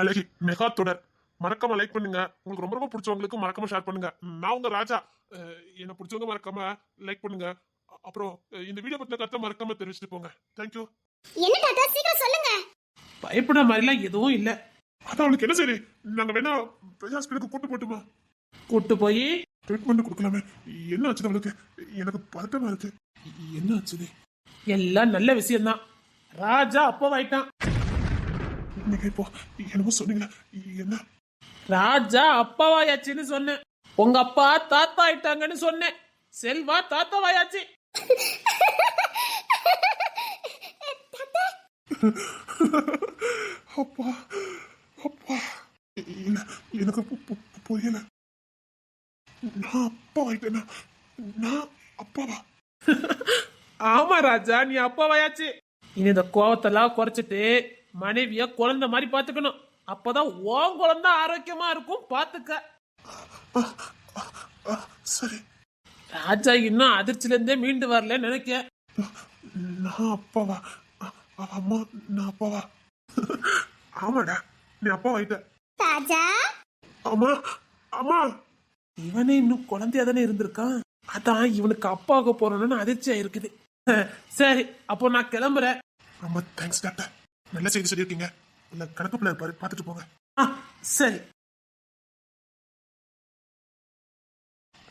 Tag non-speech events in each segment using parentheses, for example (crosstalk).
அழகி மெகா தொடர். மறக்காம லைக் பண்ணுங்க. உங்களுக்கு ரொம்ப ரொம்ப பிடிச்சவங்களுக்கு மறக்காம ஷேர் பண்ணுங்க. நான் உங்க ராஜா. என்னை பிடிச்சவங்க மறக்காம லைக் பண்ணுங்க. அப்புறம் இந்த வீடியோ பத்தின கருத்தை மறக்காம தெரிவிச்சுட்டு போங்க. தேங்க்யூ என்ன தாத்தா? சீக்கிரம் சொல்லுங்க. பயப்பட மாதிரிலாம் எதுவும் இல்ல. அதான் அவளுக்கு என்ன சரி? நாங்க வேணா ஹாஸ்பிட்டலுக்கு கூட்டு போட்டுமா? கூட்டு போய் ட்ரீட்மெண்ட் கொடுக்கலாமே. என்ன ஆச்சு அவளுக்கு? எனக்கு பதட்டமா இருக்கு. என்ன ஆச்சு எல்லாம் நல்ல விஷயம்தான். ராஜா அப்பவாயிட்டான் நீங்க இப்போ என்னமோ சொன்னீங்களா என்ன? ராஜா அப்பாவாயாச்சுன்னு சொன்னேன். உங்க அப்பா தாத்தா ஆயிட்டாங்கன்னு சொன்னேன். செல்வா தாத்தாவாயாச்சு. அப்பா அப்பா. எனக்கு புரியல. நான் அப்பா ஆயிட்டேனா? நான் அப்பாவா? ஆமா ராஜா நீ அப்பாவாயாச்சு. இனி இந்த கோவத்தெல்லாம் குறைச்சிட்டு மனைவிய குழந்தை மாதிரி பாத்துக்கணும் அப்பதான் உன் குழந்தை ஆரோக்கியமா இருக்கும் பாத்துக்க சரி. ராஜா இன்னும் அதிர்ச்சில இருந்தே மீண்டு வரல நினைக்க நான் அப்பாவா? அம்மா நான் அப்பாவா? ஆமாடா நீ அப்பா ஆயிட்ட ராஜா? அம்மா அம்மா. இவனே இன்னும் குழந்தையா தானே இருந்திருக்கான்? அதான் இவனுக்கு அப்பாவுக்கு போறோம்னு அதிர்ச்சியா இருக்குது. சரி அப்போ நான் கிளம்புறேன். ரொம்ப தேங்க்ஸ் டாக்டர். நல்ல செய்தி சொல்லியிருக்கீங்க? இல்ல பிள்ளை இருப்பாரு பார்த்துட்டு போங்க. ஆ சரி.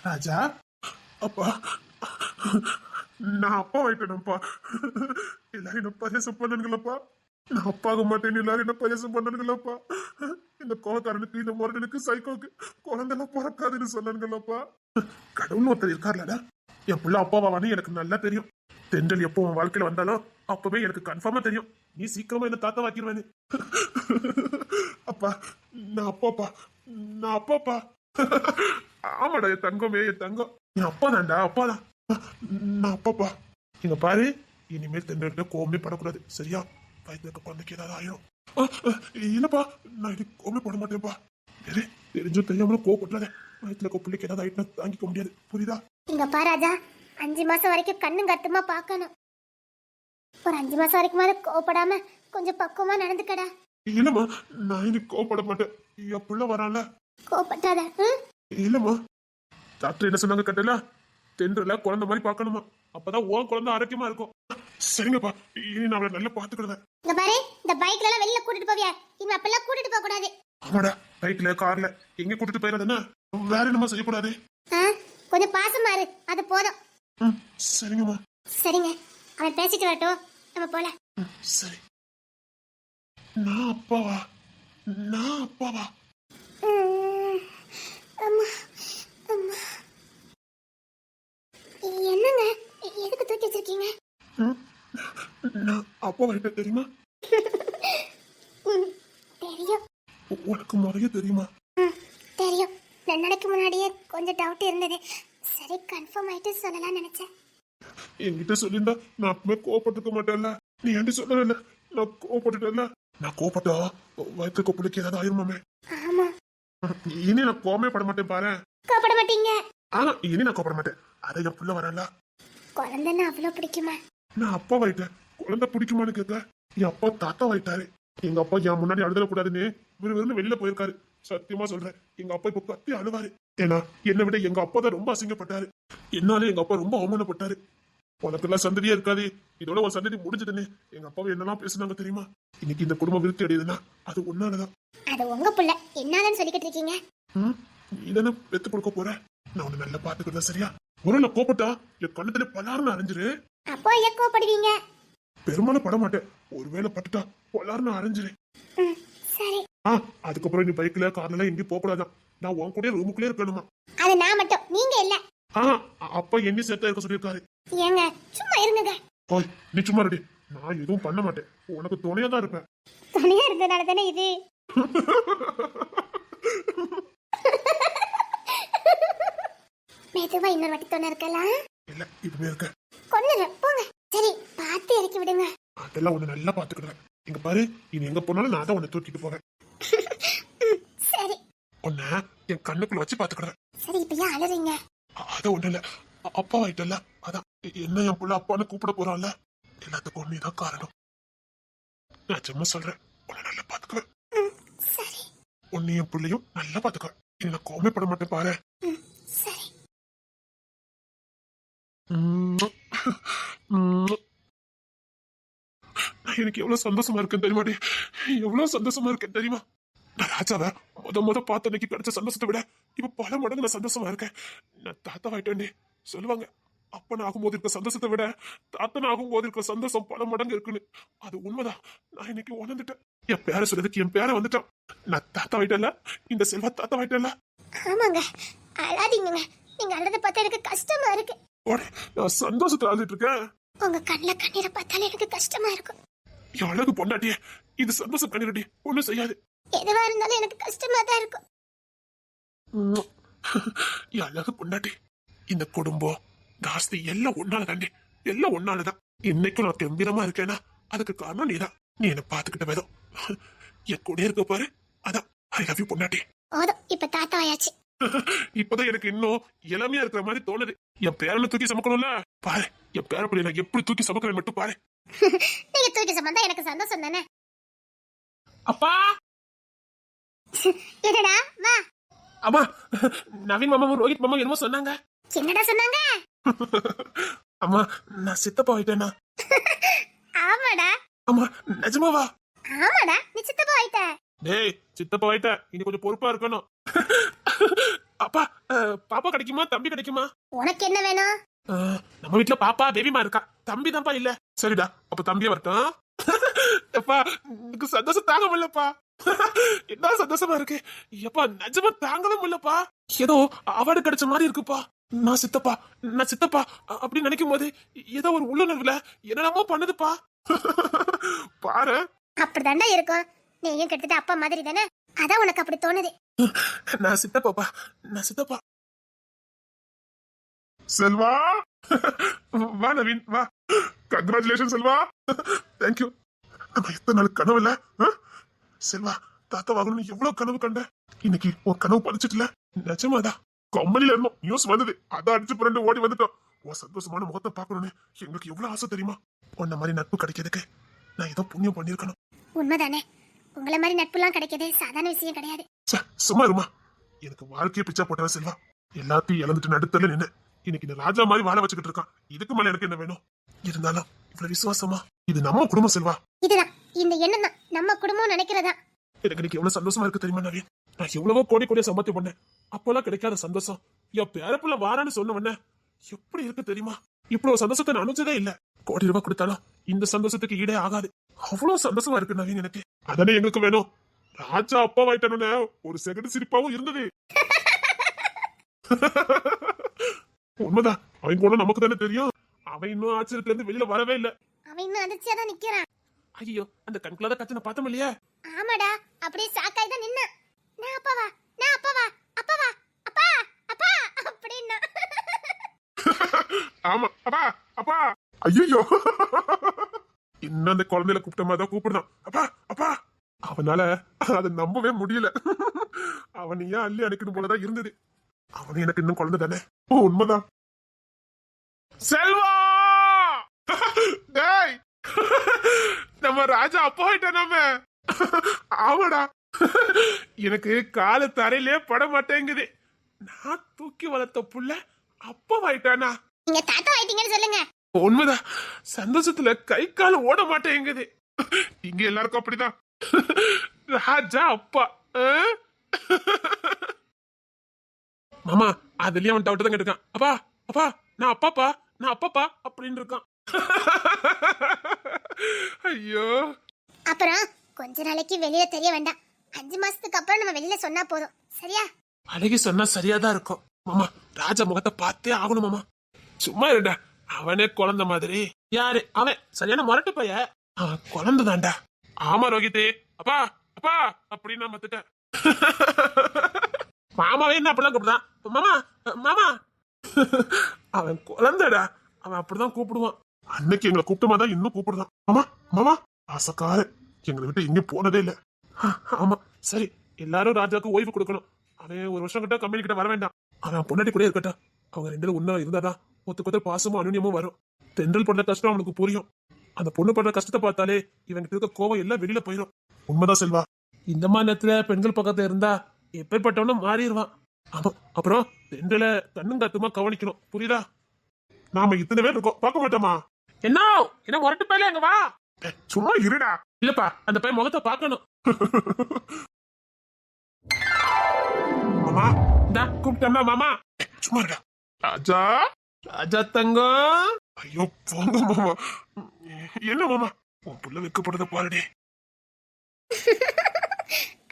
ராஜா அப்பா நான் அப்பா ஆயிட்டேனப்பா. எல்லாரும் என்ன பரிசம் பண்ணுங்களப்பா நான் அப்பாக மாட்டேன்னு எல்லாரும் என்ன பரிசம் பண்ணுங்களப்பா இந்த கோவக்காரனுக்கு இந்த முரடனுக்கு சைக்கோக்கு குழந்தைலாம் பிறக்காதுன்னு சொன்னானுங்களப்பா. கடவுள்னு ஒருத்தர் இருக்கார்லடா. என் புள்ள அப்பாவானு எனக்கு நல்லா தெரியும். தென்றல் எப்போ உன் வாழ்க்கையில வந்தாலும் அப்பவே எனக்கு கன்ஃபார்மா தெரியும். நீ சீக்கிரமா என்ன தாத்தா வாக்கிடுவேன்னு அப்பா நான் அப்பாப்பா நான் அப்பாப்பா ஆமாடா என் தங்கமே என் தங்கம். என் அப்பா தான்டா அப்பா தான். நான் அப்பாப்பா இங்க பாரு இனிமேல் தென்றல்கிட்ட கோமே படக்கூடாது. சரியா? வயதுக்கு குழந்தைக்கு ஏதாவது ஆயிரும். இல்லப்பா நான் இது கோமே போட மாட்டேன்ப்பா. சரி தெரிஞ்சும் தெரியாமலும் கோவப்பட்டுறாத. வயதுல பிள்ளைக்கு ஏதாவது ஆயிட்டுனா தாங்கிக்க முடியாது. புரியுதா? இங்க பாராஜா அஞ்சு மாசம் வரைக்கும் கண்ணும் கருத்துமா பார்க்கணும். ஒரு அஞ்சு மாசம் வரைக்கும் கோவப்படாம கொஞ்சம் பக்குவமா நடந்துக்கடா. இல்லம்மா நான் இனி கோவப்பட மாட்டேன். என் புள்ள வரான்ல. கோவப்பட்டாத? இல்லம்மா. டாக்டர் என்ன சொன்னாங்க கட்டல? தென்றல குழந்தை மாதிரி பார்க்கணுமா? அப்பதான் உன் குழந்தை ஆரோக்கியமா இருக்கும். சரிங்கப்பா இனி நான் அவளை நல்லா பாத்துக்கிடுவேன் இங்க பாரு இந்த பைக்ல எல்லாம் வெளியில கூட்டிட்டு போவியா? இனிமே அப்பெல்லாம் கூட்டிட்டு போக கூடாது. ஆமாடா பைக்ல கார்ல எங்க கூட்டிட்டு போயிடாதுன்னா வேற என்னமா செய்யக்கூடாது? கொஞ்சம் பாசமா இரு. அது போதும். ம், சரிங்கம்மா சரிங்க. அவன் பேசிட்டு வரட்டும். நம்ம போலாம். ம், சரி. நான் அப்பாவா? நான் அப்பாவா? அம்மா அம்மா. என்னங்க? எதுக்கு தூக்கி வச்சிருக்கீங்க? ம், நான் தெரியுமா? ம், தெரியும். உ- உனக்கு முறைய தெரியுமா? ம், தெரியும். ரெண்டு நாளைக்கு முன்னாடியே கொஞ்சம் டவுட் இருந்தது. சரி கன்ஃபார்ம் ஆயிட்டு சொல்லலாம்னு நினைச்சேன். என்கிட்ட சொல்லியிருந்தா நான் அப்பவே கோவப்பட்டிருக்க மாட்டேன்ல. நீ ஏன்டி சொல்லல நான் கோவப்பட்டுட்டேன்ல. நான் கோவப்பட்டா வயிற்று கொப்பளுக்கு ஏதாவது ஆயிருமாமே ஆமா. இனி நான் கோவமே பட மாட்டேன் பாரு. கோபப்பட மாட்டீங்க. ஆனா இனி நான் கோவப்பட மாட்டேன். அதை என் புள்ள வரல. குழந்தைன்னா அவ்வளோ பிடிக்குமா? நான் அப்பா வாயிட்டேன். குழந்தை பிடிக்குமான்னு கேட்க என் அப்பா தாத்தா வாயிட்டாரு. எங்க அப்பா என் முன்னாடி அழுதல கூடாதுன்னு விறுவிறுன்னு வெளியில போயிருக்காரு. சத்தியமா சொல்றேன். எங்க அப்பா இப்ப கத்தி அழுவாரு. ஏன்னா என்னை விட எங்க அப்பா தான் ரொம்ப அசிங்கப்பட்டாரு. என்னால எங்க அப்பா ரொம்ப அவமானப்பட்டாரு. உனக்கெல்லாம் சந்ததியே இருக்காது. இதோட ஒரு சந்ததி முடிஞ்சதுன்னு. எங்க அப்பாவை என்னெல்லாம் பேசுனாங்க தெரியுமா? இன்னைக்கு இந்த குடும்பம் விருத்தி அடையுதுன்னா அது ஒன்னாலதான் அது உங்க புள்ள. என்னன்னு சொல்லிக்கிட்டு இருக்கீங்க? ம்? இதென்ன பெத்து கொடுக்க போற? நான் உன்னை நல்லா பாத்துக்கிறதா சரியா? ஒரு நாள் கோபப்பட்டா என் கண்ணத்துல பலாருன்னு அரைஞ்சிரு. அப்போ ஏன் கோவப்படுவீங்க? பெரும்பாலும் பட மாட்டேன் ஒருவேளை பட்டுட்டா பலாருன்னு அரைஞ்சிரு. சரி. ஆ அதுக்கப்புறம் நீ பைக்ல கார்ல எங்கேயும் போக கூடாதான் நான் உன் கூட ரூமுக்குள்ளே இருக்கணுமா? அது நான் மட்டும் நீங்க இல்ல. ஆ அப்பா என்ன சேர்த்தா இருக்க சொல்லியிருக்காரு. ஏங்க சும்மா இருங்க ஓய் நீ சும்மா ரெடி நான் எதுவும் பண்ண மாட்டேன். உனக்கு துணையா தான் இருப்பேன். துணையா இருந்ததுனால தானே இது? மெதுவா இன்னொரு வாட்டி துணை இருக்கலாம் இல்ல இதுவே இருக்க. கொண்டு போங்க. சரி பார்த்து இறக்கி விடுங்க. அதெல்லாம் உன்னை நல்லா பாத்துக்கிடுவேன் இங்க பாரு இனி எங்க போனாலும் நான் தான் உன்னை தூக்கிட்டு போவேன். சரி. உன்னை என் கண்ணுக்குள்ள வச்சு பாத்துக்கிடுவேன் சரி இப்ப ஏன் அழுறீங்க அது ஒண்ணு இல்ல. அப்பா ஆயிட்டல அதான் என்ன என் புள்ள அப்பான்னு கூப்பிட போறான்ல. எல்லாத்துக்கும் நீதான் காரணம். நான் சும்மா சொல்றேன். உன்னை நல்லா பாத்துக்குவேன் சரி. உன்னையும் பிள்ளையும் நல்லா பாத்துக்க இனி நான் கோமே பட மாட்டேன் பாரு. சரி. எனக்கு எவ்வளவு சந்தோஷமா இருக்கேன் தெரியுமாடி எவ்வளவு சந்தோஷமா இருக்கேன் தெரியுமா? நான் ராஜாவை முத முத பார்த்த அன்னைக்கு கிடைச்ச சந்தோஷத்தை விட இப்ப பல மடங்கு நான் சந்தோஷமா இருக்கேன். நான் தாத்தா ஆயிட்டேன்டி சொல்லுவாங்க அப்பன் ஆகும்போது இருக்க சந்தோஷத்தை விட தாத்தன் ஆகும்போது இருக்க சந்தோஷம் பல மடங்கு இருக்குன்னு. அது உண்மைதான். நான் இன்னைக்கு உணர்ந்துட்டேன். என் பேரை சொல்றதுக்கு என் பேரை வந்துட்டான் நான் தாத்தா ஆயிட்டேன்ல இந்த செல்வா தாத்தா ஆயிட்டேன்ல ஆமாங்க. அழாதீங்கங்க. நீங்க அழுத பார்த்தா எனக்கு கஷ்டமா இருக்கு. நான் சந்தோஷத்துல அழுதுட்டு இருக்கேன். உங்க கண்ணில் கண்ணீரை பார்த்தாலே எனக்கு கஷ்டமா இருக்கும். என் அழகு பொண்டாட்டியே இது சந்தோஷம் கண்ணிரடி ஒண்ணும் செய்யாது. எதுவா இருந்தாலும் எனக்கு கஷ்டமா தான் இருக்கும். என் அழகு பொண்டாட்டி இந்த குடும்பம் தாஸ்தி எல்லாம் ஒன்னால தாண்டி எல்லாம் ஒன்னாலதான். இன்னைக்கும் நான் கம்பீரமா இருக்கேனா? அதுக்கு காரணம் நீதான். நீ என்ன பாத்துக்கிட்ட விதம். என் கூட இருக்க பாரு. அதான் ஐ லவ் யூ பொண்டாட்டி. போதும் இப்ப தாத்தா ஆயாச்சு. (laughs) இப்பதான் எனக்கு இன்னும் இளமையா இருக்கிற மாதிரி தோணுது. என் பேரனை தூக்கி சமக்கணும்ல? பாரு என் பேர பிள்ளை எப்படி தூக்கி சமக்கிறேன் மட்டும் பாரு. (laughs) நீங்க தூக்கி சம்பந்தா எனக்கு சந்தோஷம் தானே? அப்பா! (laughs) என்னடா வா. அம்மா நவீன் மாமாவும் ரோஹித் மாமா என்னமோ சொன்னாங்க. என்னடா சொன்னாங்க? அம்மா நான் சித்தப்பா ஆயிட்டேனா? ஆமாடா. அம்மா நிஜமாவா ஆமாடா நீ சித்தப்பா ஆயிட்ட. டேய் சித்தப்பா ஆயிட்ட இனி கொஞ்சம் பொறுப்பா இருக்கணும். அப்பா பாப்பா கிடைக்குமா? தம்பி கிடைக்குமா? உனக்கு என்ன வேணும்? நம்ம வீட்ல பாப்பா பேபிமா இருக்கா. தம்பி தான்ப்பா இல்ல. சரிடா அப்ப தம்பியே வரட்டும். எப்பா எனக்கு சந்தோஷம் தாங்க முடியலப்பா. என்ன சந்தோஷமா இருக்கு. எப்பா நிஜமா தாங்கவே முடியலப்பா. ஏதோ அவார்டு கிடைச்ச மாதிரி இருக்குப்பா. நான் சித்தப்பா நான் சித்தப்பா அப்படின்னு நினைக்கும் போது ஏதோ ஒரு உள்ளுணர்வுல என்னென்னமோ பண்ணுதுப்பா. பாரு. அப்படிதாண்டா இருக்கும். நீயும் கிட்டத்தட்ட அப்பா மாதிரி தானே அதான் உனக்கு அப்படி தோணுது. நான் சித்தப்பாப்பா நான் சித்தப்பா. செல்வா? வா நவீன் வா. கங்க்ராச்சுலேஷன் செல்வா. தேங்க்யூ நம்ம எத்தனை நாள் கனவு இல்ல? செல்வா தாத்தா வாங்கணும்னு எவ்வளவு கனவு கண்ட? இன்னைக்கு உன் கனவு பழிச்சிட்டுல நிஜமாதா கம்பெனில இருந்தோம். நியூஸ் வந்தது. அதான் அடிச்சு புரண்டு ஓடி வந்துட்டோம். உன் சந்தோஷமான முகத்தை பார்க்கணும்னு எங்களுக்கு எவ்வளவு ஆசை தெரியுமா? உன்ன மாதிரி நட்பு கிடைக்கிறதுக்கு நான் ஏதோ புண்ணியம் பண்ணிருக்கணும் உண்மைதானே? உங்களை மாதிரி நட்புலாம் கிடைக்கிறது சாதாரண விஷயம் கிடையாது. சும்மா இருமா. எனக்கு வாழ்க்கையை பிச்சை போட்டவன் செல்வா. எல்லாத்தையும் இழந்துட்டு நடுத்தல நின்னு. இன்னைக்கு இந்த ராஜா மாதிரி வாழ வச்சுக்கிட்டு இருக்கான். இதுக்கு மேல எனக்கு என்ன வேணும்? இருந்தாலும் இவ்வளவு விசுவாசமா? இது நம்ம குடும்பம் செல்வா. இதுதான். இந்த எண்ணம் தான். நம்ம குடும்பம் நினைக்கிறதா? எனக்கு இன்னைக்கு எவ்வளவு சந்தோஷமா இருக்கு தெரியுமா நவீன்? நான் எவ்வளவோ கோடி கோடியா சம்பாத்தியம் பண்ணேன். அப்போல்லாம் கிடைக்காத சந்தோஷம். என் பேரப்புள்ள வாரான்னு சொன்ன உடனே எப்படி இருக்கு தெரியுமா? இவ்வளவு சந்தோஷத்தை நான் அனுப்பிச்சதே இல்ல. கோடி ரூபாய் கொடுத்தாலும் இந்த சந்தோஷத்துக்கு ஈடே ஆகாது. அவ்வளவு சந்தோஷமா இருக்கு நவீன் எனக்கு. அதானே எங்களுக்கு வேணும். ராஜா அப்பா வாயிட்டனு ஒரு செகண்ட் சிரிப்பாவும் இருந்தது. உண்மைதான். அவன் கூட நமக்கு தானே தெரியும். அவன் இன்னும் ஆச்சரியத்துல இருந்து வெளியில வரவே இல்ல. அவன் இன்னும் அதிர்ச்சியா தான் நிக்கிறான். ஐயோ அந்த கண்குள்ளாத கச்சனை பார்த்தோம் இல்லையா? ஆமாடா அப்படியே சாக்காய் தான் நின்னா நான் அப்பாவா நான் அப்பாவா அப்பாவா அப்பா அப்பா அப்படின்னா. ஆமா அப்பா அப்பா. ஐயோ இன்னும் அந்த குழந்தையில கூப்பிட்ட மாதிரி தான் அப்பா அப்பா. அவனால அதை நம்பவே முடியல. அவன் ஏன் அள்ளி அணைக்கணும் போலதான் இருந்தது. அவன் எனக்கு இன்னும் குழந்தை தானே? ஓ உண்மைதான். செல்வா! டேய். நம்ம ராஜா அப்பா ஆயிட்டான் நம்ம. ஆமாடா. எனக்கு கால தரையிலே பட மாட்டேங்குது. நான் தூக்கி வளர்த்த புள்ள அப்பவாயிட்டானா? நீங்க தாத்தா ஆயிட்டீங்கன்னு சொல்லுங்க. உண்மைதான். சந்தோஷத்துல கை கால் ஓட மாட்டேங்குது. இங்க எல்லாருக்கும் அப்படிதான். ராஜா அப்பா? மாமா அதுலயும் அவன் டவுட் தான் கேட்டுக்கான் அப்பா அப்பா நான் அப்பாப்பா நான் அப்பாப்பா அப்படின்னு இருக்கான். ஐயோ. அப்புறம் கொஞ்ச நாளைக்கு வெளியில தெரிய வேண்டாம். அஞ்சு மாசத்துக்கு அப்புறம் நம்ம வெளியில சொன்னா போதும். சரியா? அழகி சொன்னா சரியாதான் இருக்கும். மாமா ராஜா முகத்தை பார்த்தே ஆகணும் மாமா. சும்மா இருடா. அவனே குழந்தை மாதிரி. யாரு? அவன். சரியான முரட்டு பைய. அவன் குழந்தை ஆமா ரோஹிதே அப்பா அப்பா அப்படின்னு நான் மத்துட்டேன். (laughs) மாமாவே என்ன அப்படிதான் கூப்பிடுதான்? மாமா மாமா. அவன் குழந்தைடா. அவன் அப்படிதான் கூப்பிடுவான். அன்னைக்கு எங்களை கூப்பிட்டமா தான் இன்னும் கூப்பிடுறான் மாமா மாமா. ஆசக்கார எங்களை விட்டு எங்கேயும் போனதே இல்லை. ஆமா. சரி எல்லாரும் ராஜாவுக்கு ஓய்வு கொடுக்கணும். அவன் ஒரு வருஷம் கிட்ட கம்பெனி கிட்ட வர வேண்டாம். அவன் பொண்டாட்டி கூட இருக்கட்டும். அவங்க ரெண்டு பேரும் ஒன்னா இருந்தாதான் ஒத்து கொத்த பாசமும் அனுநியமும் வரும். தென்றல் படுற கஷ்டம் அவனுக்கு புரியும். அந்த பொண்ணு படுற கஷ்டத்தை பார்த்தாலே இவங்கிட்ட இருக்க கோவம் எல்லாம் வெளியில போயிடும் உண்மைதான் செல்வா. இந்த மாதிரி நேரத்துல பெண்கள் பக்கத்துல இருந்தா எப்பேற்பட்டவனும் மாறிடுவான். ஆமா அப்புறம் பெண்களை கண்ணும் கத்துமா கவனிக்கணும். புரியுதா? நாம இத்தனை பேர் இருக்கோம். பார்க்க மாட்டோமா? என்ன? என்ன முரட்டு பையல அங்க வா? சும்மா இருடா. இல்லப்பா அந்த பையன் முகத்தை பார்க்கணும். மாமா. இந்தா. கூப்பிட்டோம்னா மாமா. சும்மா இருடா. ராஜா. ராஜா தங்கம் ஐயோ போங்க மாமா. என்ன மாமா? உன் புள்ள வைக்கப்படுறத பாருடே.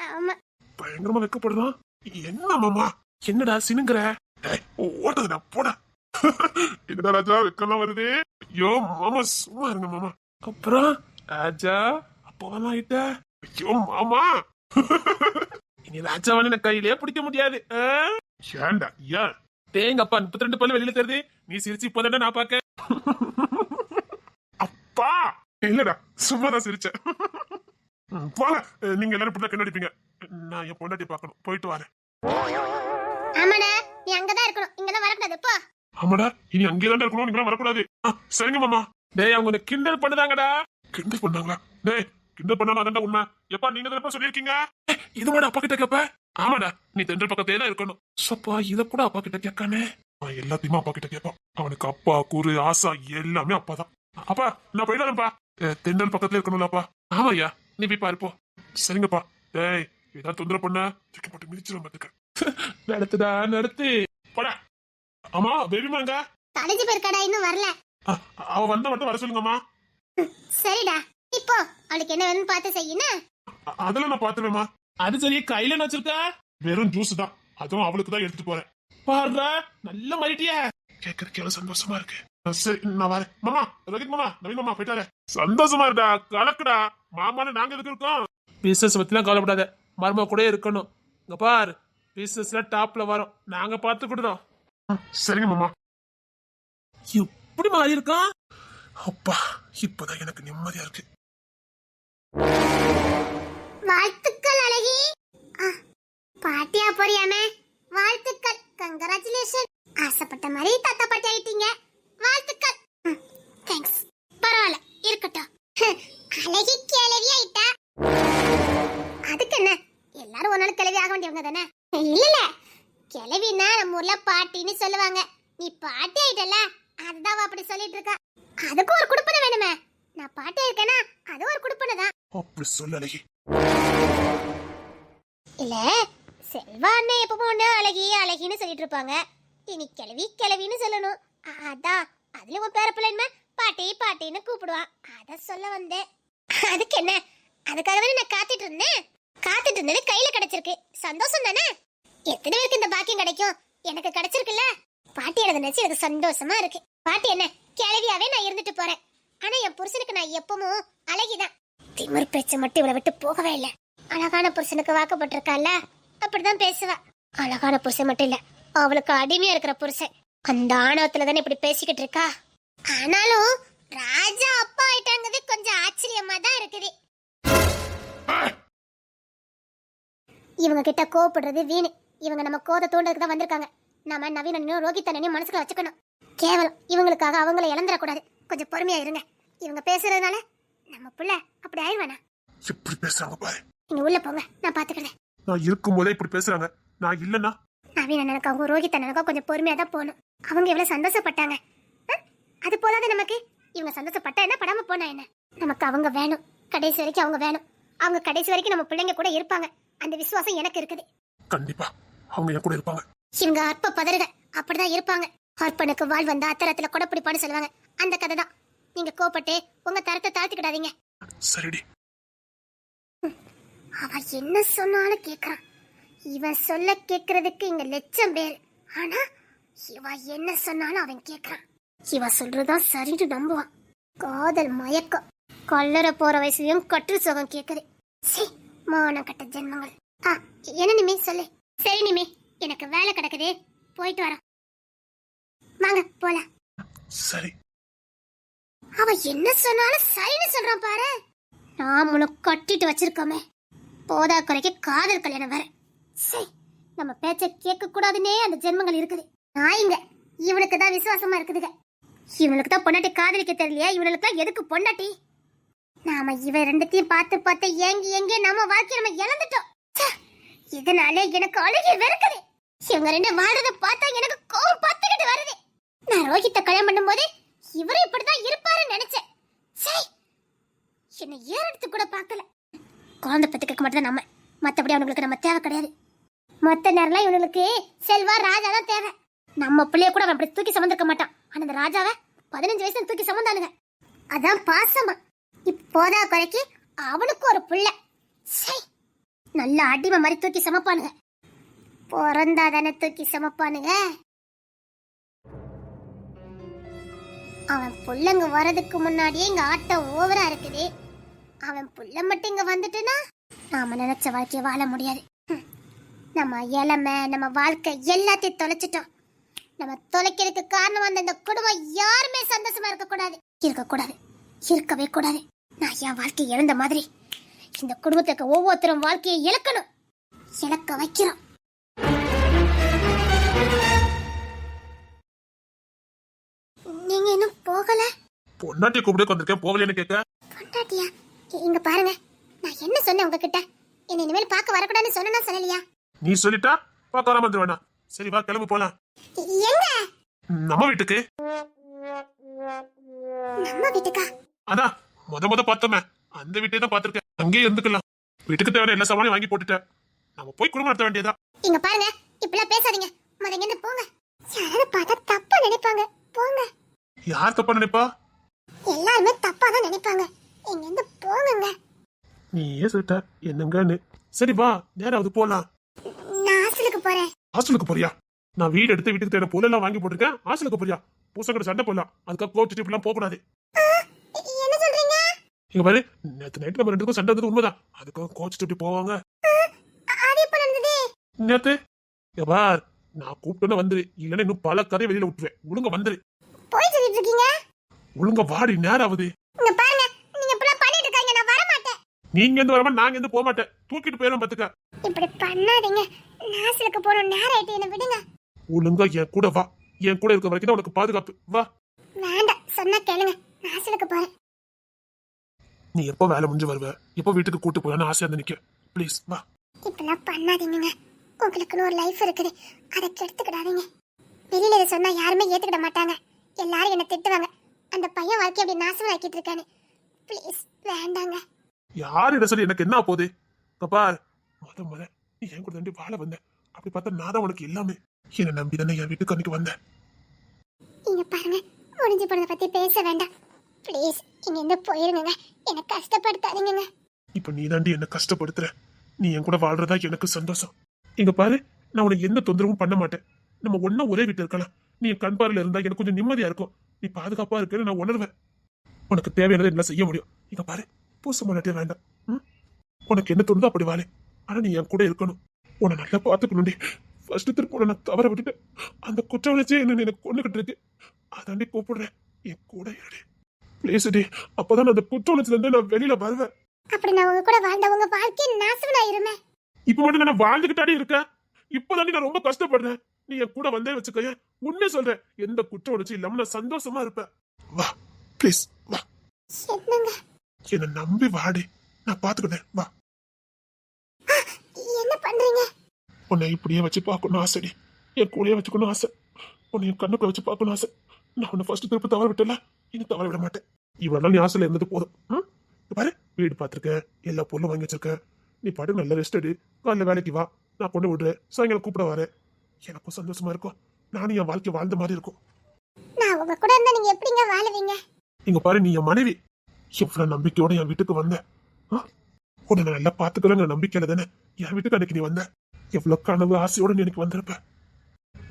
ஆமா. பயங்கரமா வைக்கப்படுறான் என்ன மாமா? என்னடா சினுங்கிற? ஓட்டுதுடா போடா. என்னடா ராஜா வெக்கலாம் வருது? ஐயோ மாமா சும்மா இருங்க மாமா. அப்புறம்? ராஜா? அப்பதான் ஆயிட்ட? ஐயோ மாமா. இனி ராஜாவான எனக்கு கையிலே பிடிக்க முடியாது? ஏன்டா ஏன்? தேங்கப்பா முப்பத்தி ரெண்டு பல்லு வெளியில தெரியுது. நீ சிரிச்சு இப்போதானே நான் பார்க்க. அப்பா! இல்லடா சும்மா தான் சிரிச்சேன். ம், போங்க. நீங்க எல்லாரும் இப்படிதான் கண்ணடிப்பீங்க நான் என் பொண்டாட்டி பார்க்கணும். போயிட்டு வரேன். ஆமாடா நீ அங்கதான் இருக்கணும். இங்கதான் வரக்கூடாது. போ. ஆமாடா இனி அங்கே தான் இருக்கணும். நீங்க வரக்கூடாது. சரிங்க மாமா. டேய் அவங்க கிண்டல் பண்ணுதாங்கடா. கிண்டல் பண்ணாங்களா? டேய் கிண்டல் பண்ணாலும் அதான்டா உண்மை. எப்பா நீங்க தான் சொல்லியிருக்கீங்க? இது கூட அப்பா கிட்ட கேப்ப? ஆமாடா நீ தென்றல் பக்கத்தே தான் இருக்கணும். சப்பா இத கூட அப்பா கிட்ட கேட்கானே அவன் எல்லாத்தையுமே அப்பா கிட்ட கேட்பான். அவனுக்கு அப்பா கூறு ஆசா எல்லாமே அப்பா தான் அப்பா நான் போயிடலாம்ப்பா தென்றல் பக்கத்துல இருக்கணும்ல அப்பா ஆமாய்யா நீ போய் பாருப்போ சரிங்கப்பா. டேய் ஏதாவது தொந்தரவு பண்ண தூக்கி போட்டு மிதிச்சிடும் பாத்துக்க. (laughs) நடத்துடா நடத்து. போடா. ஆமா பேபிமாங்க காலேஜ் போயிருக்காடா இன்னும் வரல. அவ வந்த மட்டும் வர சொல்லுங்கம்மா. சரிடா இப்போ அவளுக்கு என்ன வேணும்னு பார்த்து செய்யினா? அதெல்லாம் நான் பாத்துருவேம்மா அது சரி கையில என்ன வச்சிருக்க? வெறும் ஜூஸ் தான். அதுவும் அவளுக்கு தான் எடுத்துட்டு போறேன். பாருடா நல்ல மாறிட்டியா கேக்குறதுக்கு எவ்வளவு சந்தோஷமா இருக்கு. சரி நான் வரேன். மாமா ரோஹித் மாமா நவீன் மாமா போயிட்டாரு சந்தோஷமா இருடா கலக்குடா. மாமான்னு நாங்க எதுக்கு இருக்கோம்? பிசினஸ் பத்திலாம் கவலைப்படாத. மருமக கூட இருக்கணும். இங்க பாரு பிசினஸ்ல டாப்ல வரும். நாங்க பார்த்து கொடுதோம் சரிங்க மாமா. எப்படி மாறி இருக்கான் அப்பா இப்பதான் எனக்கு நிம்மதியா இருக்கு. வாழ்த்துக்கள் அழகி. ஆ, பாட்டியா போறியாமே? வாழ்த்துக்கள். கங்கராச்சுலேஷன் ஆசைப்பட்ட மாதிரி தாத்தா பாட்டி ஆயிட்டீங்க. வாழ்த்துக்கள். தேங்க்ஸ் பரவாயில்ல இருக்கட்டும். அழகி கிளவி ஆயிட்டா. அதுக்கு என்ன? எல்லாரும் ஒரு நாள் கிளவி ஆக வேண்டியவங்க தானே? இல்ல இல்ல கிளவினா நம்ம ஊர்ல பாட்டின்னு சொல்லுவாங்க. நீ பாட்டி ஆயிட்டல அதுதான் அப்படி சொல்லிட்டு இருக்கா. அதுக்கும் ஒரு குடுப்பனை வேணுமே. நான் பாட்டி இருக்கேனா அது ஒரு குடுப்பனை தான் அப்படி சொல்ல இல்ல செல்வா அண்ணன் எப்பவும் ஒண்ணு அழகி அழகின்னு சொல்லிட்டு இருப்பாங்க இனி கிளவி கிளவின்னு சொல்லணும். அதான் அதுல உன் பேர பிள்ளைன்னு பாட்டி பாட்டின்னு கூப்பிடுவான். அத சொல்ல வந்தேன். அதுக்கு என்ன? அதுக்காகவே நான் காத்துட்டு இருந்தேன். காத்துட்டு இருந்தது கையில கிடைச்சிருக்கு. சந்தோஷம் தானே? எத்தனை பேருக்கு இந்த பாக்கியம் கிடைக்கும்? எனக்கு கிடைச்சிருக்குல்ல? பாட்டி எழுத நினைச்சு எனக்கு சந்தோஷமா இருக்கு. பாட்டி என்ன? கிளவியாவே நான் இருந்துட்டு போறேன். ஆனா என் புருஷனுக்கு நான் எப்பவும் அழகிதான். திமிர் பேச்ச மட்டும் இவளை விட்டு போகவே இல்லை. அழகான புருஷனுக்கு வாக்கப்பட்டிருக்கால அப்படிதான் பேசுவா. அழகான புருஷன் மட்டும் இல்ல அவளுக்கு அடிமையா இருக்கிற புருஷன். அந்த ஆணவத்துல தானே இப்படி பேசிக்கிட்டு இருக்கா? ஆனாலும் ராஜா அப்பா ஆயிட்டாங்கிறது கொஞ்சம் ஆச்சரியமா தான் இருக்குது. இவங்க கிட்ட கோவப்படுறது வீணு. இவங்க நம்ம கோத தூண்டதுக்கு தான் வந்திருக்காங்க. நம்ம நவீனனையும் ரோகித்தனையும் மனசுல வச்சுக்கணும். கேவலம் இவங்களுக்காக அவங்கள இழந்துடக்கூடாது. கொஞ்சம் பொறுமையா இருங்க. இவங்க பேசுறதுனால நம்ம புள்ள அப்படி ஆயிடுவானா? எப்படி பேசுறாங்க பாரு. நீங்க உள்ள போங்க நான் பாத்துக்கிறேன். நான் இருக்கும் போதே இப்படி பேசுறாங்க. நான் இல்லனா நவீன அண்ணனுக்காகவும் ரோஹித் அண்ணனுக்கும் கொஞ்சம் பொறுமையா தான் போகணும். அவங்க எவ்வளவு சந்தோஷப்பட்டாங்க. அஹ், அது போதாது நமக்கு. இவங்க சந்தோஷப்பட்டா என்ன படாம போனா என்ன? நமக்கு அவங்க வேணும். கடைசி வரைக்கும் அவங்க வேணும். அவங்க கடைசி வரைக்கும் நம்ம பிள்ளைங்க கூட இருப்பாங்க. அந்த விசுவாசம் எனக்கு இருக்குது. கண்டிப்பா அவங்க என் கூட இருப்பாங்க. இவங்க அற்ப பதறுக. அப்படிதான் இருப்பாங்க. அற்பனுக்கு வாழ் வந்தா அத்தரத்துல கொடப்பிடிப்பான்னு சொல்லுவாங்க. அந்த கதை தான் நீங்க கோபப்பட்டு உங்க தரத்தை தாழ்த்திக்கிடாதீங்க. சரிடி. அவன் என்ன சொன்னாலும் கேக்குறான் இவன் சொல்ல கேக்குறதுக்கு இங்க லட்சம் பேர். ஆனா இவன் என்ன சொன்னாலும் அவன் கேக்குறான் இவன் சொல்றதுதான் சரின்னு நம்புவான் காதல் மயக்கம். கொல்லற போற வயசுலயும் கற்று சுகம் கேக்குது. சீ மானம் கட்ட ஜென்மங்கள். ஆ என்ன நிமி சொல்லு. சரி நிமி எனக்கு வேலை கிடக்குது. போயிட்டு வரேன் வாங்க போலாம். சரி. அவன் என்ன சொன்னாலும் சரின்னு சொல்றான் பாரு. உனக்கு கட்டிட்டு வச்சிருக்கோமே. போதா குறைக்கு காதல் கல்யாணம் வேற. சரி நம்ம பேச்ச கேட்க கூடாதுன்னே அந்த ஜென்மங்கள் இருக்குது. நாய்ங்க இவனுக்கு தான் விசுவாசமா இருக்குதுங்க. இவனுக்கு தான் பொண்டாட்டி காதலிக்க தெரியலையா? இவனுக்கு எதுக்கு பொண்டாட்டி? நாம இவ ரெண்டுத்தையும் பார்த்து பார்த்து ஏங்கி ஏங்கி நம்ம வாழ்க்கையை நம்ம இழந்துட்டோம். இதனாலே எனக்கு அழுகி வெறுக்குது. இவங்க ரெண்டு வாழ்றத பார்த்தா எனக்கு கோவம் பார்த்துக்கிட்டு வருது. நான் ரோஹித்த கல்யாணம் பண்ணும்போது இவரும் இப்படிதான் இருப்பாருன்னு நினைச்சேன். சரி என்ன ஏறெடுத்து கூட பார்க்கல. குழந்தை பெற்றுக்க மட்டும் தான் நம்ம. மற்றபடி அவனுங்களுக்கு நம்ம தேவை கிடையாது. மற்ற நேரம்லாம் இவனுக்கு செல்வா ராஜா தான் தேவை. நம்ம பிள்ளைய கூட அவன் அப்படி தூக்கி சமந்திருக்க மாட்டான். ஆனா அந்த ராஜாவை பதினஞ்சு வயசுல தூக்கி சமந்தானுங்க. அதான் பாசமா. இப்போதா குறைக்கு அவனுக்கு ஒரு புள்ள. சை நல்ல அடிமை மாதிரி தூக்கி சமப்பானுங்க. பிறந்தா தானே தூக்கி சமப்பானுங்க. அவன் பிள்ளைங்க வர்றதுக்கு முன்னாடியே இங்க ஆட்டம் ஓவரா இருக்குது. அவன் புள்ள மட்டும் இங்க வந்துட்டுனா நாம நினைச்ச வாழ்க்கைய வாழ முடியாது. ஹம். நம்ம இளமை நம்ம வாழ்க்கை எல்லாத்தையும் தொலைச்சிட்டோம். நம்ம தொலைக்கிறதுக்கு காரணம் அந்த இந்த குடும்பம் யாருமே சந்தோஷமா இருக்க கூடாது இருக்க கூடாது இருக்கவே கூடாது. நான் என் வாழ்க்கையை இழந்த மாதிரி இந்த குடும்பத்துக்கு ஒவ்வொருத்தரும் வாழ்க்கையை இழக்கணும். இழக்க வைக்கிறோம். நீங்க இன்னும் போகல? பொண்டாட்டி கூப்பிட்டு வந்திருக்கேன் போகலன்னு கேட்க. பொண்டாட்டியா? இங்க பாருங்க. நான் என்ன சொன்னேன் உங்ககிட்ட? என்ன இனிமேல் பார்க்க வரக்கூடாதுன்னு சொன்னா சொல்லலையா? நீ சொல்லிட்டா? பார்க்க வராம வேணாம். சரி வா கிளம்பு போலாம். எங்க? நம்ம வீட்டுக்கு. நம்ம வீட்டுக்கா? அதான் முத முத பார்த்தோமே. அந்த வீட்டே தான் பார்த்திருக்கேன். அங்கேயே இருந்துக்கலாம். வீட்டுக்கு தேவையான எல்லா சாமானையும் வாங்கி போட்டுட்டேன். நம்ம போய் குடும்பம் நடத்த வேண்டியதா இங்க பாருங்க. இப்படிலாம் பேசாதீங்க. முதல்ல இருந்து போங்க. யாராவது பார்த்தா தப்பா நினைப்பாங்க. போங்க. யார் தப்பா நினைப்பா? எல்லாருமே தப்பா தான் நினைப்பாங்க. இங்க இருந்து போங்கங்க. நீ ஏன் சொல்லிட்ட என்னங்கன்னு. சரி வா நேராவது போலாம். நான் ஹாஸ்டலுக்கு போறேன். ஹாஸ்டலுக்கு போறியா? நான் வீடு எடுத்து வீட்டுக்கு தேவை பொருள் எல்லாம் வாங்கி போட்டிருக்கேன். ஹாஸ்டலுக்கு போறியா? பூசங்கட சண்டை போடலாம். அதுக்காக கோச்சிட்டு இப்படிலாம் போக கூடாது இ- என்ன சொல்றீங்க? இங்க பாரு நேத்து நைட் நம்ம ரெண்டுக்கும் சண்டை வந்தது உண்மைதான். அதுக்காக கோச்சிட்டு இப்படி போவாங்க. அது எப்ப நடந்தது? நேத்து? இங்க பார் நான் கூப்பிட்டோன்னு வந்துரு இல்லைன்னா இன்னும் பல கதை வெளியில விட்டுருவேன். ஒழுங்க வந்துரு. போய் சொல்லிட்டு இருக்கீங்க? ஒழுங்க வாடி நேரம் ஆகுது இங்க பாருங்க நீங்க இப்படிலாம் பண்ணிட்டு இருக்காங்க நான் வர மாட்டேன் நீங்க எந்த வரமா நாங்க எந்த போக மாட்டேன் தூக்கிட்டு போயிடும் பாத்துக்க. இப்படி பண்ணாதீங்க. நான் ஹாஸ்டலுக்கு போகணும் நேரம் ஆயிட்டு என்ன விடுங்க. ஒழுங்கா என் கூட வா. என் கூட இருக்க வரைக்கும் தான் உனக்கு பாதுகாப்பு. வா. வேண்டாம் சொன்னா கேளுங்க. நான் ஹாஸ்டலுக்கு போறேன். நீ எப்போ வேலை முடிஞ்சு வருவ? எப்போ வீட்டுக்கு கூட்டு போலான்னு ஆசையா இருந்து நிக்க. ப்ளீஸ் வா. இப்பெல்லாம் பண்ணாதீங்க. உங்களுக்குன்னு ஒரு லைஃப் இருக்குது. அதை கெடுத்துக்கிடாதீங்க. வெளியில இதை சொன்னா யாருமே ஏத்துக்கிட மாட்டாங்க. எல்லாரும் என்ன திட்டுவாங்க. அந்த பையன் வாழ்க்கை அப்படி நாசமாக்கிட்டு இருக்கானு. ப்ளீஸ் வேண்டாங்க. யார் இதை சொல்லி எனக்கு என்ன போகுது பார் முத முத நீ என் கூட தாண்டி வாழ வந்த. அப்படி பார்த்தா நான் தான் உனக்கு எல்லாமே. என்னை நம்பி தானே என் வீட்டுக்கு அன்னைக்கு வந்தேன் இங்க பாருங்க முடிஞ்சு போனதை பத்தி பேச வேண்டாம். ப்ளீஸ் இங்க இருந்து போயிருங்க என்ன கஷ்டப்படுத்தாதீங்க இப்ப நீ தாண்டி என்ன கஷ்டப்படுத்துற. நீ என் கூட வாழ்றதா எனக்கு சந்தோஷம். இங்க பாரு நான் உனக்கு எந்த தொந்தரவும் பண்ண மாட்டேன். நம்ம ஒண்ணா ஒரே வீட்டுல இருக்கலாம். நீ என் கண் பார்வையில இருந்தா எனக்கு கொஞ்சம் நிம்மதியா இருக்கும். நீ பாதுகாப்பா இருக்குன்னு நான் உணர்வேன். உனக்கு தேவையானதை எல்லாம் செய்ய முடியும். இங்க பாரு. பூச மாட்டே வேண்டாம். ம்? உனக்கு என்ன தோணுதோ அப்படி வாழு. ஆனா நீ என் கூட இருக்கணும். உன்னை நல்லா பாத்துக்கணும்டி ஃபர்ஸ்ட் திருப்பி உன்னை நான் தவற விட்டுட்டேன். அந்த குற்ற உணர்ச்சியே என்ன எனக்கு கொண்டுகிட்டு இருக்கு. அதாண்டி கூப்பிடுறேன். என் கூட இருடி. ப்ளீஸ் டி அப்பதான் அந்த குற்ற உணர்ச்சில இருந்து நான் வெளியில வருவேன். அப்படி நான் உங்க கூட வாழ்ந்த உங்க வாழ்க்கை நாசமாயிருமே. இப்ப மட்டும் நான் வாழ்ந்துகிட்டாடி இருக்கேன் இப்பதாண்டி நான் ரொம்ப கஷ்டப்படுறேன். நீ என் கூட வந்தே வச்சுக்கோய. உண்மை சொல்றேன். எந்த குற்ற உணர்ச்சி இல்லாம நான் சந்தோஷமா இருப்பேன். வா ப்ளீஸ் வா. என்னங்க? என்ன நம்பி வாடி. நான் பாத்துக்கிட்டேன். வா. என்ன பண்றீங்க? உன்னை இப்படியே வச்சு பார்க்கணும் ஆசைடி என் கூடயே வச்சுக்கணும் ஆசை. உன்னை என் கண்ணுக்குள்ள வச்சு பார்க்கணும் ஆசை. நான் உன்னை ஃபர்ஸ்ட் திருப்பி தவற விட்டல இனி தவற விட மாட்டேன். இவ்வளவு நாள் நீ ஆசையில இருந்தது போதும். பாரு. வீடு பார்த்திருக்கேன் எல்லா பொருளும் வாங்கி வச்சிருக்கேன் நீ பாட்டு நல்ல ரெஸ்ட் எடு. காலைல வேலைக்கு வா. நான் கொண்டு விடுறேன். சாயங்காலம் கூப்பிட வரேன். எனக்கும் சந்தோஷமா இருக்கும். நானும் என் வாழ்க்கை வாழ்ந்த மாதிரி இருக்கும். நான் உங்க கூட இருந்தா நீங்க எப்படிங்க வாழுவீங்க? இங்க பாரு நீ என் மனைவி. எவ்வளவு நம்பிக்கையோட என் வீட்டுக்கு வந்தேன். ஆ? உன்னை நான் நல்லா பாத்துக்கிறேங்கிற நம்பிக்கையில தானே என் வீட்டுக்கு அன்னைக்கு நீ வந்த? எவ்வளவு கனவு ஆசையோட நீ எனக்கு வந்திருப்ப.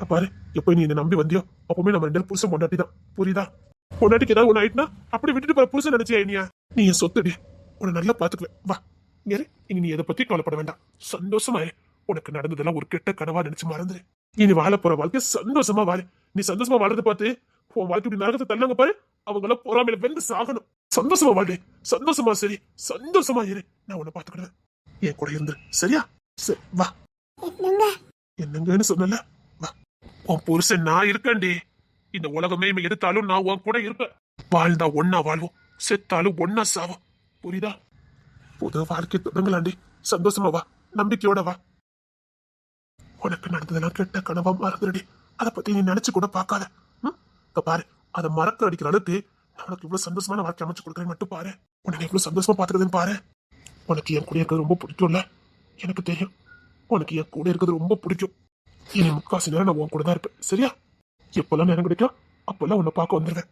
பாரு எப்ப நீ என்னை நம்பி வந்தியோ அப்பவுமே நம்ம ரெண்டு புருஷன் பொண்டாட்டி தான் புரியுதா? பொண்டாட்டிக்கு ஏதாவது ஒன்று ஆயிட்டுனா அப்படி விட்டுட்டு போற புருஷன் நினைச்சியா இனியா நீ என் சொத்துடி உன்னை நல்லா பாத்துக்குவேன் வா. இங்க இரு. இனி நீ எதை பத்தி கவலைப்பட வேண்டாம். சந்தோஷமா உனக்கு நடந்ததெல்லாம் ஒரு கெட்ட கனவா நினைச்சு மறந்துரு. இனி வாழ போற வாழ்க்கை சந்தோஷமா வாழு. நீ சந்தோஷமா வாழ்றது பார்த்து உன் வாழ்க்கை இப்படி நரகத்தை தள்ளாங்க பாரு அவங்கள பொறாமையில வெந்து சாகணும். சந்தோஷமா வாழு சந்தோஷமா சரி. சந்தோஷமா இரு. நான் உன்னை பாத்துக்கிடுவேன் என் கூட இருந்து. சரியா? சரி வா. என்னங்க? என்னங்கன்னு சொன்னல. வா. உன் புருஷன் நான் இருக்கேன்டி. இந்த உலகமே இவன் எடுத்தாலும் நான் உன் கூட இருப்பேன். வாழ்ந்தா ஒன்னா வாழ்வோம். செத்தாலும் ஒன்னா சாவோம். புரியுதா? புது வாழ்க்கை தொடங்கலாண்டி. சந்தோஷமா வா. நம்பிக்கையோட வா. உனக்கு நடந்ததெல்லாம் கெட்ட கனவா மறந்துடுடி. அதை பத்தி நீ நினைச்சு கூட பார்க்காத. பாரு. அதை மறக்க அடிக்கிற அளவுக்கு உனக்கு இவ்வளவு சந்தோஷமான வாழ்க்கை அமைச்சு கொடுக்குறேன் மட்டும் பாரு. உன்னை இவ்வளவு சந்தோஷமா பாத்துக்கிறதுன்னு பாரு. உனக்கு என் கூட இருக்கிறது ரொம்ப பிடிக்கும்ல? எனக்கு தெரியும். உனக்கு என் கூட இருக்கிறது ரொம்ப பிடிக்கும். என் முக்காசி நேரம் நான் உன் கூட தான் இருப்பேன். சரியா? எப்பெல்லாம் நேரம் கிடைக்கும் அப்பெல்லாம் உன்னை பார்க்க வந்துடுவேன்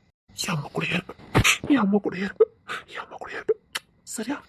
என் அம்மா கூட இருப்பேன். என் அம்மா கூட இருப்பேன். என் அம்மா கூட இருப்பேன். சரியா?